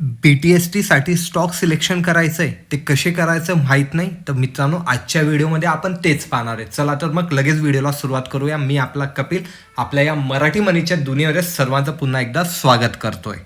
बी T S टीसाठी stock selection करायचं आहे ते कसे करायचं माहीत नाही. तर मित्रांनो आजच्या व्हिडिओमध्ये आपण तेच पाहणार आहे. चला तर मग लगेच व्हिडिओला सुरुवात करूया. मी आपला कपिल. आपल्या या मराठी मनीच्या दुनियेवर सर्वांचं पुन्हा एकदा स्वागत करतोय.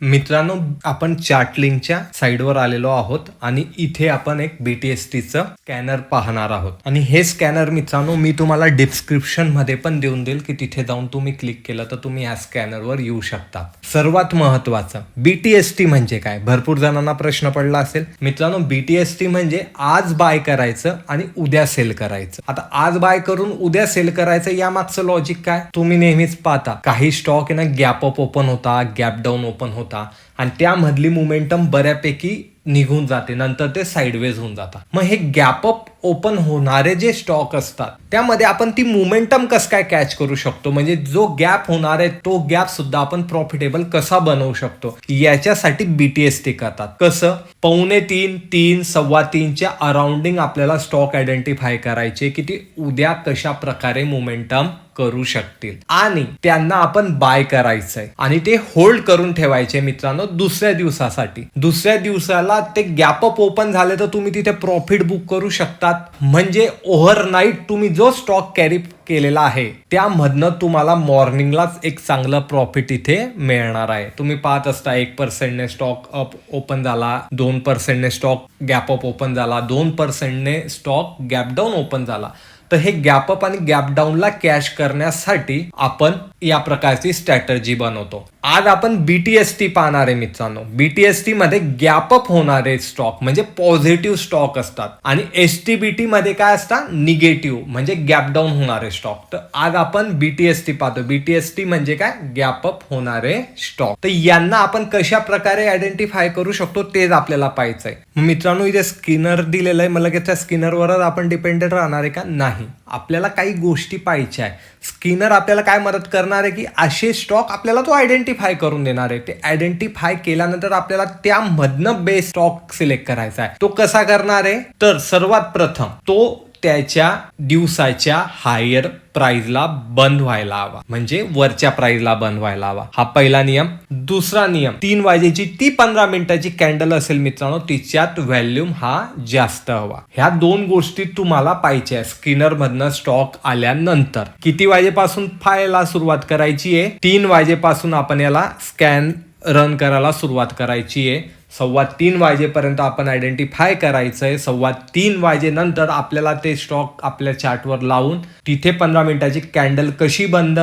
मित्रांनो आपण चार्टलिंगच्या साईडवर आलेलो आहोत आणि इथे आपण एक बी टी एस टीचं स्कॅनर पाहणार आहोत. आणि हे स्कॅनर मित्रांनो मी तुम्हाला डिस्क्रिप्शनमध्ये पण देऊन देईल की तिथे जाऊन तुम्ही क्लिक केलं तर तुम्ही या स्कॅनरवर येऊ शकता. सर्वात महत्वाचं बी टी एस टी म्हणजे काय? भरपूर जणांना प्रश्न पडला असेल. मित्रांनो बी टी एस टी म्हणजे आज बाय करायचं आणि उद्या सेल करायचं. आता आज बाय करून उद्या सेल करायचं या मागचं लॉजिक काय? तुम्ही नेहमीच पाहता. काही स्टॉक आहे ना गॅप अप ओपन होता गॅप डाऊन ओपन होता. होता. आणि त्यामधली मुमेंटम बऱ्यापैकी निघून जाते. नंतर ते साईडवेज होऊन जातात. मग हे गॅपअप ओपन होणारे जे स्टॉक असतात त्यामध्ये आपण ती मोमेंटम कसं काय कॅच करू शकतो? म्हणजे जो गॅप होणार आहे तो गॅप सुद्धा आपण प्रॉफिटेबल कसा बनवू शकतो? याच्यासाठी बीटीएस ते करतात. कसं? पावणे तीन तीन सव्वा तीनच्या अराउंडिंग आपल्याला स्टॉक आयडेंटिफाय करायचे की ती उद्या कशा प्रकारे मोमेंटम करू शकतील. आणि त्यांना आपण बाय करायचंय. आणि ते होल्ड करून ठेवायचे मित्रांनो दुसऱ्या दिवसासाठी. दुसऱ्या दिवसाला ते गॅप अप ओपन झाले तर तुम्ही तिथे प्रॉफिट बुक करू शकतात. म्हणजे ओव्हरनाईट तुम्ही जो स्टॉक कॅरी केलेला आहे त्यामधनं तुम्हाला मॉर्निंगलाच एक चांगलं प्रॉफिट इथे मिळणार आहे. तुम्ही पाहत असता एक पर्सेंटने स्टॉक अप ओपन झाला दोन पर्सेंटने स्टॉक गॅप अप ओपन झाला दोन पर्सेंटने स्टॉक गॅप डाऊन ओपन झाला. तर हे गॅप अप आणि गॅप डाऊनला कॅश करण्यासाठी आपण या प्रकारची स्ट्रॅटर्जी बनवतो. आज आपण बीटीएसटी पाहणार आहे मित्रांनो. बीटीएसटी मध्ये गॅपअप होणारे स्टॉक म्हणजे पॉझिटिव्ह स्टॉक असतात. आणि एस टी बी टी मध्ये काय असतात? निगेटिव्ह म्हणजे गॅपडाऊन होणारे स्टॉक तर आज आपण बीटीएसटी पाहतो. बीटीएसटी म्हणजे काय? गॅपअप होणारे स्टॉक तर यांना आपण कशा प्रकारे आयडेंटिफाय करू शकतो तेच आपल्याला पाहायचंय. मित्रांनो इथे स्किनर दिलेलं आहे. मला त्या स्किनरवरच आपण डिपेंडेड राहणार आहे का? नाही. आपल्याला काही गोष्टी पाहिजे आहे. स्किनर आपल्याला काय मदत करणार आहे की असे स्टॉक आपल्याला तो आयडेंटिफाय करून देणार आहे. ते आयडेंटिफाय केल्यानंतर आपल्याला त्यामधनं बेस्ट स्टॉक सिलेक्ट करायचा आहे. तो कसा करणार आहे? तर सर्वात प्रथम तो त्याच्या दिवसाच्या हायर प्राइजला बंद व्हायला हवा. म्हणजे वरच्या प्राइजला बंद व्हायला हवा. हा पहिला नियम. दुसरा नियम. तीन वाजेची ती पंधरा मिनिटाची कॅन्डल असेल मित्रांनो तिच्यात व्हॅल्यूम हा जास्त हवा. ह्या दोन गोष्टी तुम्हाला पाहिजे स्किनर मधनं स्टॉक आल्यानंतर. किती वाजेपासून फायला सुरुवात करायची आहे? तीन वाजेपासून आपण याला स्कॅन रन करायला सुरुवात करायची आहे. सव्वा तीन वाजेपर्यंत आपण आयडेंटिफाय करायचंय. सव्वा तीन वाजेनंतर आपल्याला ते स्टॉक आपल्या चार्टवर लावून तिथे पंधरा मिनिटाची कॅन्डल कशी बंद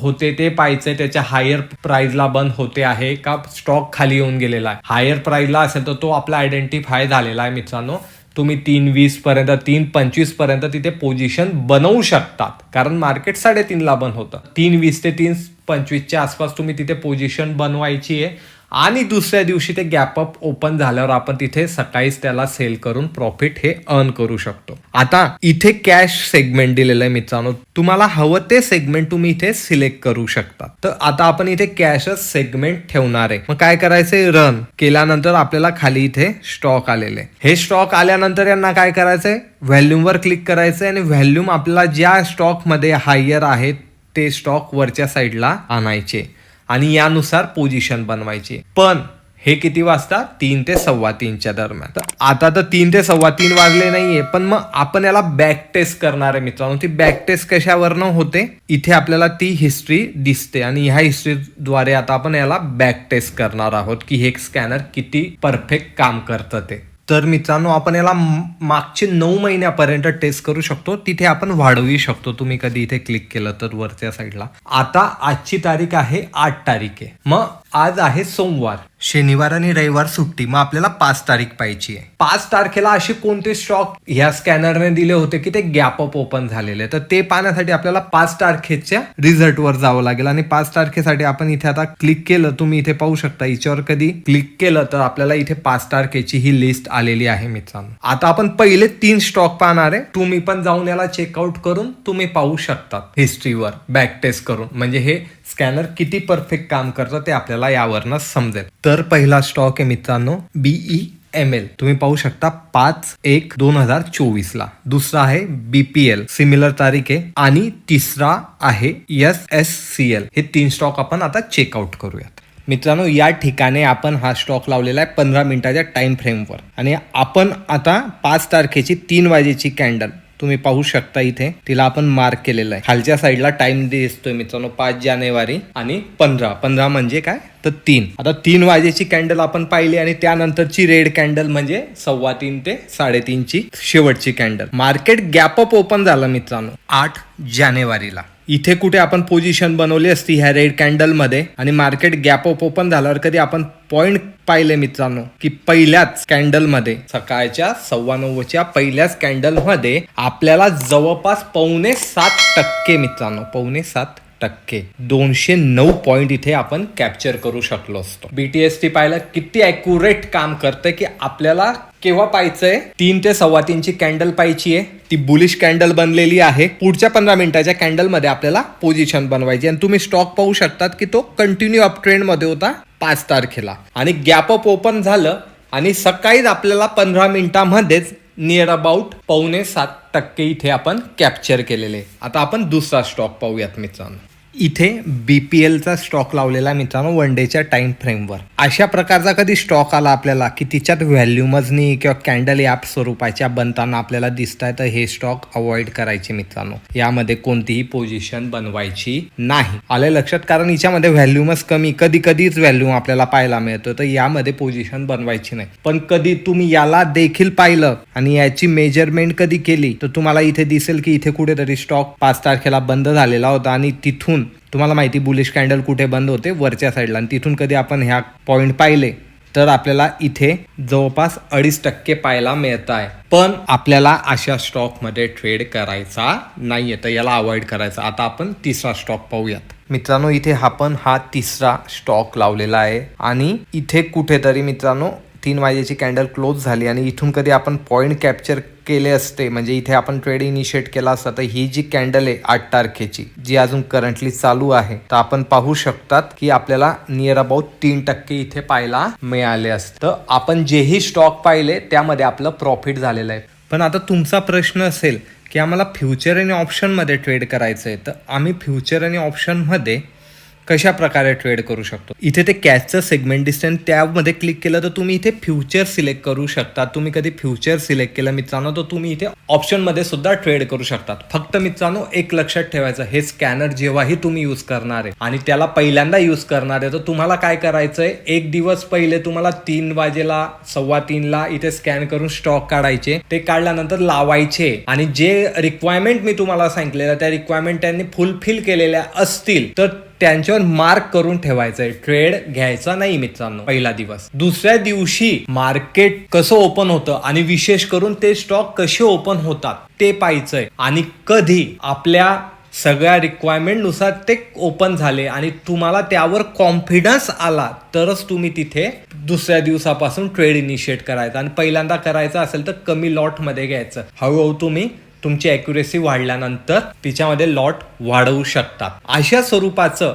होते ते पाहायचंय. त्याच्या हायर प्राईजला बंद होते आहे का स्टॉक खाली येऊन गेलेला आहे. हायर प्राईजला असेल तर तो आपला आयडेंटिफाय झालेला आहे मित्रांनो. तुम्ही तीन वीस पर्यंत तीन पंचवीसपर्यंत तिथे पोझिशन बनवू शकतात. कारण मार्केट साडेतीनला बंद होतं. तीन वीस ते तीन पंचवीसच्या आसपास तुम्ही तिथे पोझिशन बनवायची आहे. आणि दुसऱ्या दिवशी ते गॅप अप ओपन झाल्यावर आपण तिथे सकाळीच त्याला सेल करून प्रॉफिट हे अर्न करू शकतो. आता इथे कॅश सेगमेंट दिलेलं आहे मित्रांनो. तुम्हाला हवं ते सेगमेंट तुम्ही इथे सिलेक्ट करू शकता. तर आता आपण इथे कॅशच सेगमेंट ठेवणार आहे. मग काय करायचंय? रन केल्यानंतर आपल्याला खाली इथे स्टॉक आलेले. हे स्टॉक आल्यानंतर यांना काय करायचंय? व्हॅल्यूमवर क्लिक करायचंय आणि व्हॅल्यूम आपल्याला ज्या स्टॉकमध्ये हायर आहेत ते स्टॉक वरच्या साईडला आणायचे. आणि यानुसार पोझिशन बनवायची. पण हे किती वाजता? तीन ते सव्वा तीनच्या दरम्यान. तर आता तर तीन ते सव्वा तीन वाजले नाहीये पण मग आपण याला बॅक टेस्ट करणार आहे मित्रांनो. ती बॅक टेस्ट कशावरनं होते? इथे आपल्याला ती हिस्ट्री दिसते आणि ह्या हिस्ट्रीद्वारे आता आपण याला बॅक टेस्ट करणार आहोत की हे स्कॅनर किती परफेक्ट काम करतं ते. तर मित्रांनो आपण याला मागचे नऊ महिन्यापर्यंत टेस्ट करू शकतो. तिथे आपण वाढवू शकतो. तुम्ही कधी इथे क्लिक केलं तर वरच्या साईडला आता आजची तारीख आहे आठ तारीख आहे. मग आज आहे सोमवार. शनिवार आणि रविवार सुट्टी मग आपल्याला पाच तारीख पाहिजे. आहे पाच तारखेला असे कोणते स्टॉक ह्या स्कॅनरने दिले होते की ते गॅप अप ओपन झालेले तर ते पाहण्यासाठी आपल्याला पाच तारखेच्या रिझल्टवर जावं लागेल आणि पाच तारखेसाठी आपण इथे आता क्लिक केलं तुम्ही इथे पाहू शकता. याच्यावर कधी क्लिक केलं तर आपल्याला इथे पाच तारखेची ही लिस्ट आलेली आहे मित्रांनो. आता आपण पहिले तीन स्टॉक पाहणार आहे. तुम्ही पण जाऊन याला चेकआउट करून तुम्ही पाहू शकतात हिस्ट्रीवर बॅक टेस्ट करून. म्हणजे हे स्कॅनर किती परफेक्ट काम करतं ते आपल्याला यावरनं समजेल. तर पहिला स्टॉक आहे मित्रांनो बीई एम एल तुम्ही पाहू शकता पाच एक दोन हजार चोवीस ला दुसरा आहे बीपीएल सिमिलर तारीख आहे. आणि तिसरा आहे एस एस सी एल हे तीन स्टॉक आपण आता चेकआउट करूयात. मित्रांनो या ठिकाणी आपण हा स्टॉक लावलेला आहे पंधरा मिनिटाच्या टाइम फ्रेमवर आणि आपण आता पाच तारखेची तीन वाजेची कॅन्डल तुम्ही पाहू शकता इथे. तिला आपण मार्क केलेला आहे. खालच्या साईडला टाइम दिसतोय मित्रांनो पाच जानेवारी आणि पंधरा. पंधरा म्हणजे काय? तर तीन. आता तीन वाजेची कॅन्डल आपण पाहिली आणि त्यानंतरची रेड कॅन्डल म्हणजे सव्वा तीन ते साडेतीनची शेवटची candle market gap up open झालं मित्रांनो आठ जानेवारीला. इथे कुठे आपण पोझिशन बनवली असती ह्या रेड कॅन्डलमध्ये आणि मार्केट गॅप अप ओपन झाल्यावर कधी आपण पॉइंट पाहिले मित्रांनो की पहिल्याच कॅन्डलमध्ये सकाळच्या सव्वा नव्वदच्या पहिल्याच कॅन्डलमध्ये आपल्याला जवळपास पावणे सात टक्के मित्रांनो पावणे सात टक्के दोनशे नऊ पॉइंट इथे आपण कॅप्चर करू शकलो असतो. बीटीएसटी पाहिलं किती अॅक्युरेट काम करतं की आपल्याला केव्हा पाहायचंय? तीन ते सव्वा तीनची कॅन्डल पाहिजे आहे. ती बुलिश कॅन्डल बनलेली आहे. पुढच्या पंधरा मिनिटाच्या कॅन्डलमध्ये आपल्याला पोझिशन बनवायची आणि तुम्ही स्टॉक पाहू शकतात की तो कंटिन्यू अप ट्रेंडमध्ये होता पाच तारखेला. आणि गॅप अप ओपन झालं आणि सकाळीच आपल्याला पंधरा मिनिटामध्येच नियर अबाउट पावणे सात टक्के इथे आपण कॅप्चर केलेले. आता आपण दुसरा स्टॉक पाहूयात मित्रांनो. इथे बीपीएलचा स्टॉक लावलेला मित्रांनो वन डेच्या टाइम फ्रेमवर अशा प्रकारचा कधी स्टॉक आला आपल्याला की तिच्यात व्हॅल्युमजनी किंवा कॅन्डल ॲप स्वरूपाच्या बनताना आपल्याला दिसत आहे तर हे स्टॉक अवॉइड करायचे मित्रांनो. यामध्ये कोणतीही पोझिशन बनवायची नाही. आले लक्षात? कारण हिच्यामध्ये व्हॅल्यूमच कमी कधी कधीच व्हॅल्यूम आपल्याला पाहायला मिळतो तर यामध्ये पोझिशन बनवायची नाही. पण कधी तुम्ही याला देखील पाहिलं आणि याची मेजरमेंट कधी केली तर तुम्हाला इथे दिसेल की इथे कुठेतरी स्टॉक पाच तारखेला बंद झालेला होता आणि तिथून तुम्हाला माहिती बुलिश कॅन्डल कुठे बंद होते? वरच्या साईडला. आणि तिथून कधी आपण ह्या पॉईंट पाहिले तर आपल्याला इथे जवळपास अडीच टक्के पाहायला मिळत आहे पण आपल्याला अशा स्टॉकमध्ये ट्रेड करायचा नाहीये तर याला अवॉइड करायचा. आता आपण तिसरा स्टॉक पाहूयात. मित्रांनो इथे आपण हा तिसरा स्टॉक लावलेला आहे. आणि इथे कुठेतरी मित्रांनो तीन वाजेची कॅन्डल क्लोज झाली आणि इथून कधी आपण पॉईंट कॅप्चर केले असते म्हणजे इथे आपण ट्रेड इनिशिएट केला असता तर ही जी कॅन्डल आहे आठ तारखेची जी अजून करंटली चालू आहे तर आपण पाहू शकतात की आपल्याला नियर अबाउट तीन टक्के इथे पाहायला मिळाले असते. तर आपण जेही स्टॉक पाहिले त्यामध्ये आपलं प्रॉफिट झालेलं आहे. पण आता तुमचा प्रश्न असेल की आम्हाला फ्युचर आणि ऑप्शनमध्ये ट्रेड करायचं आहे तर आम्ही फ्युचर आणि ऑप्शनमध्ये कशा प्रकारे ट्रेड करू शकतो? इथे ते कॅशचं सेगमेंट डिस्टन्स त्यामध्ये क्लिक केलं तर तुम्ही इथे फ्युचर सिलेक्ट करू शकता. तुम्ही कधी फ्युचर सिलेक्ट केलं मित्रांनो तर तुम्ही इथे ऑप्शनमध्ये सुद्धा ट्रेड करू शकतात. फक्त मित्रांनो एक लक्षात ठेवायचं हे स्कॅनर जेव्हाही तुम्ही यूज करणार आहे आणि त्याला पहिल्यांदा यूज करणार आहे तर तुम्हाला काय करायचंय? एक दिवस पहिले तुम्हाला तीन वाजेला सव्वा तीनला इथे स्कॅन करून स्टॉक काढायचे. ते काढल्यानंतर लावायचे. आणि जे रिक्वायरमेंट मी तुम्हाला सांगितलेलं त्या रिक्वायरमेंट त्यांनी फुलफिल केलेल्या असतील तर त्यांच्यावर मार्क करून ठेवायचंय ट्रेड घ्यायचा नाही मित्रांनो पहिला दिवस. दुसऱ्या दिवशी मार्केट कसं ओपन होतं आणि विशेष करून ते स्टॉक कसे ओपन होतात ते पाहायचंय. आणि कधी आपल्या सगळ्या रिक्वायरमेंटनुसार ते ओपन झाले आणि तुम्हाला त्यावर कॉन्फिडन्स आला तरच तुम्ही तिथे दुसऱ्या दिवसापासून ट्रेड इनिशिएट करायचा. आणि पहिल्यांदा करायचं असेल तर कमी लॉटमध्ये घ्यायचं. हळूहळू तुम्ही तुमची अॅक्युरेसी वाढल्यानंतर तिच्यामध्ये लॉट वाढवू शकता अशा स्वरूपाचं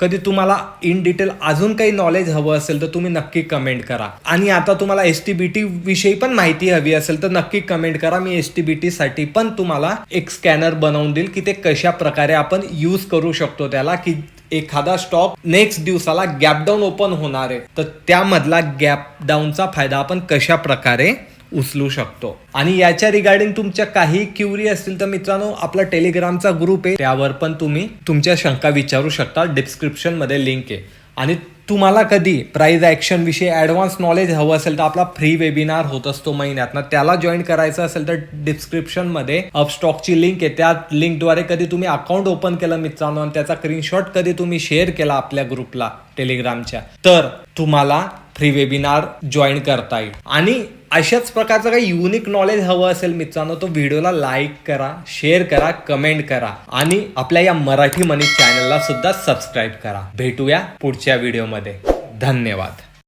कधी तुम्हाला इन डिटेल अजून काही नॉलेज हवं असेल तर तुम्ही नक्की कमेंट करा. आणि आता तुम्हाला एस टी बी टी विषयी पण माहिती हवी असेल तर नक्की कमेंट करा. मी एस टी बी टी साठी पण तुम्हाला एक स्कॅनर बनवून देईल की ते कशा प्रकारे आपण यूज करू शकतो त्याला की एखादा स्टॉक नेक्स्ट दिवसाला गॅप डाऊन ओपन होणार आहे. तर त्यामधला गॅप डाऊनचा फायदा आपण कशा प्रकारे उचलू शकतो. आणि याच्या रिगार्डिंग तुमच्या काही क्युरी असतील तर मित्रांनो आपला टेलिग्रामचा ग्रुप आहे. त्यावर पण तुम्ही तुमच्या शंका विचारू शकता. डिस्क्रिप्शनमध्ये लिंक आहे. आणि तुम्हाला कधी प्राईज ऍक्शन विषयी ऍडव्हान्स नॉलेज हवं असेल तर आपला फ्री वेबिनार होत असतो महिन्यात ना त्याला जॉईन करायचं असेल तर डिस्क्रिप्शनमध्ये अपस्टॉकची लिंक आहे. त्या लिंकद्वारे कधी तुम्ही अकाउंट ओपन केलं मित्रांनो आणि त्याचा स्क्रीनशॉट कधी तुम्ही शेअर केला आपल्या ग्रुपला टेलिग्रामच्या तर तुम्हाला फ्री वेबिनार जॉईन करता येईल. आणि अशाच प्रकारचं काही युनिक नॉलेज हवं असेल मित्रांनो तो व्हिडिओला लाईक करा शेअर करा कमेंट करा आणि आपल्या या मराठी मनी चॅनलला सुद्धा सबस्क्राईब करा. भेटूया पुढच्या व्हिडिओमध्ये धन्यवाद.